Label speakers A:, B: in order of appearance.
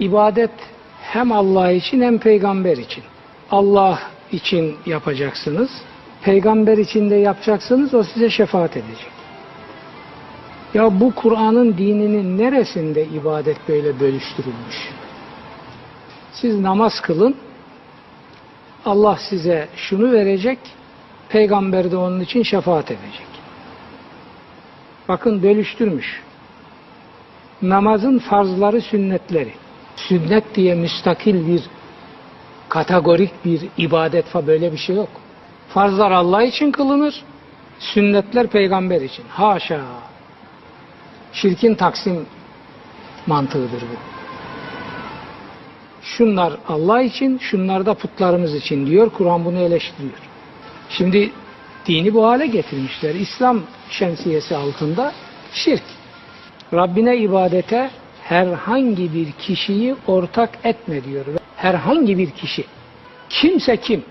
A: İbadet hem Allah için hem peygamber için. Allah için yapacaksınız. Peygamber için de yapacaksınız. O size şefaat edecek. Ya bu Kur'an'ın dininin neresinde ibadet böyle bölüştürülmüş? Siz namaz kılın. Allah size şunu verecek. Peygamber de onun için şefaat edecek. Bakın bölüştürmüş. Namazın farzları, sünnetleri. Sünnet diye müstakil bir kategorik bir ibadet fa böyle bir şey yok. Farzlar Allah için kılınır. Sünnetler peygamber için. Haşa. Şirkin taksim mantığıdır bu. Şunlar Allah için, şunlar da putlarımız için diyor. Kur'an bunu eleştiriyor. Şimdi dini bu hale getirmişler. İslam şemsiyesi altında şirk. Rabbine ibadete herhangi bir kişiyi ortak etme diyor. Herhangi bir kişi. Kimse kim?